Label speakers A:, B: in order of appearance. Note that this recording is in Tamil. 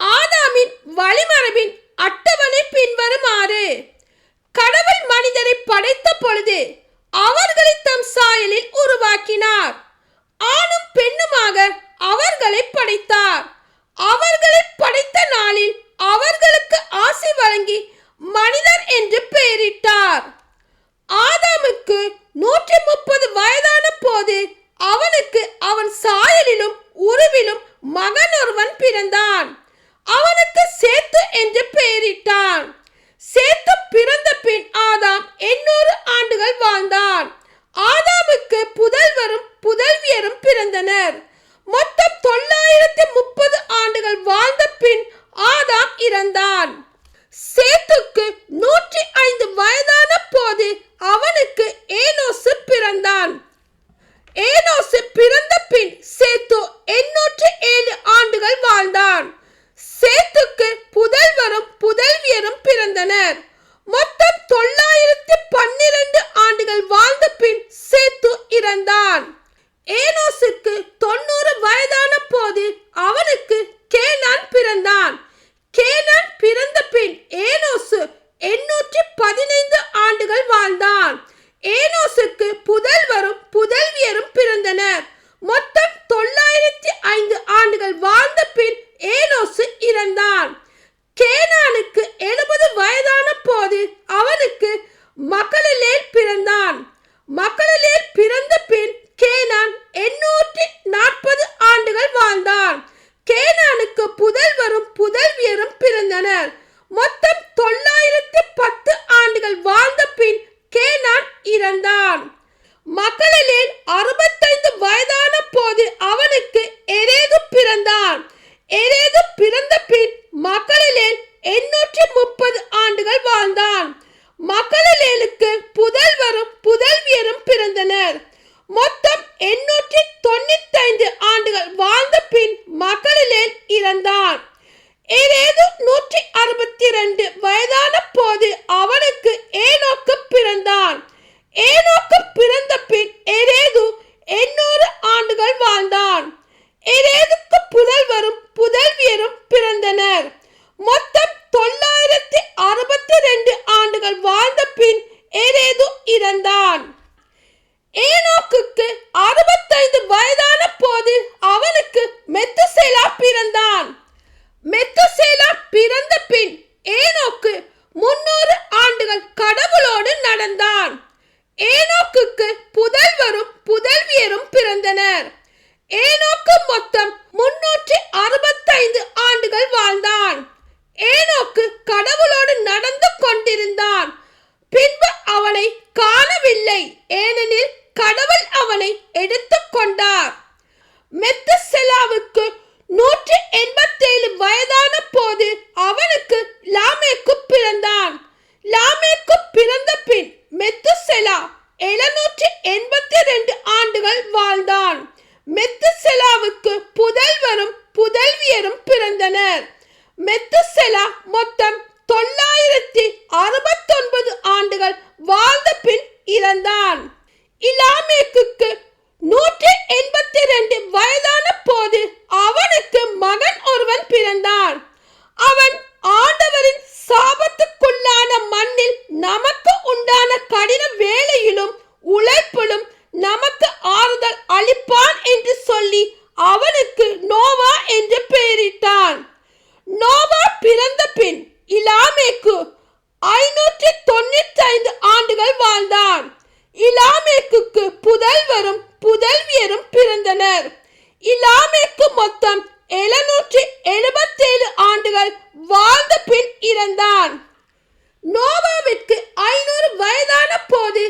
A: ஆதாமின் வழிமரபின் அட்டவணை பின்வருமாறு கடவுள் மனிதரை படைத்த பொழுது அவர்களை தம் சாயலில் உருவாக்கினார். ஆணும் பெண்ணுமாக அவர்களை படைத்தார். அவர்களை படைத்த நாளில் அவர்களுக்கு ஆசை வழங்கி மனிதர் என்று பெயரிட்டார். ஆதாமுக்கு நூற்றி முப்பது வயதான போது அவனுக்கு அவன் சாயலிலும் உருவிலும் மகன் ஒருவன் பிறந்தான். அவனுக்கு சேத்து என்று பெயரிட்டான். சேத்து பிறந்த பின் ஆதாம் எண்ணூறு ஆண்டுகள் வாழ்ந்தான். ஆதாமுக்கு புதல்வரும் புதல்வியரும் பிறந்தனர். மொத்தம் தொள்ளாயிரத்தி முப்பது ஆண்டுகள் வாழ்ந்த பின் ஆதாம் இறந்தான். சேத்துக்கு நூற்றி ஐந்து வயதான போது அவனுக்கு ஏனோசு பிறந்தான். ஏனோசு பிறந்த பின் சேத்து எண்ணூற்று ஏழு ஆண்டுகள் வாழ்ந்தான். சேத்துக்கு புதல்வரும் புதல்வியரும் பிறந்தனர். மொத்தம் தொள்ளாயிரத்தி பன்னிரண்டு ஆண்டுகள் வாழ்ந்த பின் சேத்து இறந்தான். ஏனோசுக்கு தொண்ணூறு வயதான போது அவனுக்கு கேனான் பிறந்தான். கேனான் பிறந்த பின் ஏனோசு எண்ணூற்றி பதினைந்து ஆண்டுகள் வாழ்ந்தான் ஏனோசுக்கு புதல்வரும் புதல்வியரும் பிறந்தனர் மொத்தம் தொள்ளாயிரத்தி ஐந்து ஆண்டுகள் வாழ்ந்த பின் ஏனோசு இறந்தான் கேனானுக்கு எழுபது வயதான போது அவனுக்கு மக்களிலே பிறந்தான். மக்களிலே பிறந்த பின் கேனான் எண்ணூற்றி நாற்பது ஆண்டுகள் வாழ்ந்தான். கேனானுக்கு புதல்வரும் புதல்வியரும் பிறந்தனர். மொத்தம் தொள்ளாயிரத்து பத்து ஆண்டுகள் வாழ்ந்த பின் கேனான் இறந்தான். மக்களிலே அறுபத்தைந்து வயதான போது அவனுக்கு எரேது பிறந்தான். எரேது பிறந்த பின் மக்களிலே எண்ணூற்றி முப்பது ஆண்டுகள் வாழ்ந்தான். மக்களேலுக்கு புதல்வரும் புதல்வியரும் பிறந்தனர். மொத்தம் எண்ணூற்றி தொண்ணூத்தைந்து ஆண்டுகள் வாழ்ந்த பின் மக்களிலேல் இறந்தார். எரேது நூற்றி அறுபத்தி ரெண்டு வயதான போது அவனுக்கு ஏனோக்கு பிறந்தான் ஏனோக்கு பிறந்த பின் எரேது எண்ணூறு ஆண்டுகள் வாழ்ந்தான் எரேதுக்கு புதல்வரும் புதல்வியரும் பிறந்தனர் மொத்தம் தொள்ளாயிரத்தி அறுபத்தி ரெண்டு ஆண்டுகள் வாழ்ந்த பின் எரேது இறந்தான். ஏனோக்குக்கு அறுபத்தைந்து வயதான போது அவனுக்கு மெத்துசேலா பிறந்தான். மெத்துசேலா பிறந்த பின் ஏனோக்கு முன்னூறு ஆண்டுகள் கடவுளோடு நடந்தான். ஏனோக்குக்கு புதல்வரும் புதல்வியரும் பிறந்தனர். ஏனோக்கு மொத்தம் முன்னூற்றி அறுபத்தைந்து ஆண்டுகள் வாழ்ந்தான். ஏனோக்கு கடவுள் மெத்தசெலாவுக்கு நூற்றி எண்பத்தேழு வயதான போது அவனுக்கு லாமேக்கு பிறந்தான். லாமேக்கு பிறந்த பின் மெத்துசெலா எழுநூற்றி எண்பத்தி ரெண்டு ஆண்டுகள் வாழ்ந்தான். மெத்துசெலாவுக்கு புதல்வரும் புதல்வியரும் பிறந்தனர். மெத்துசெலா மொத்தம் தொள்ளாயிரத்தி அறுபத்தொன்பது ஆண்டுகள் வாழ்ந்த பின் இறந்தான். இலாமேக்கு நூற்றி எண்பத்தி ரெண்டு வயதான போது அவனுக்கு மகன் ஒருவன் பிறந்தான் அவன் ஆண்டவரின் சாபத்துக்குள்ளான மண்ணில் நமக்கு உண்டான கடின வேலையிலும் உழைப்பிலும் நமக்கு ஆறுதல் அளிப்பான் என்று சொல்லி அவனுக்கு நோவா என்று பெயரிட்டான். நோவா பிறந்த பின் இலாமேக்கு ஐநூற்றி தொண்ணூற்றி ஐந்து ஆண்டுகள் வாழ்ந்தான் இலாமேக்கு புதல்வரும் புதல்வியரும் பிறந்தனர். இலாமேக்கு மொத்தம் எழுநூற்றி எழுபத்தேழு ஆண்டுகள் வாழ்ந்த பின் இறந்தான். நோவாவிற்கு ஐநூறு வயதான போது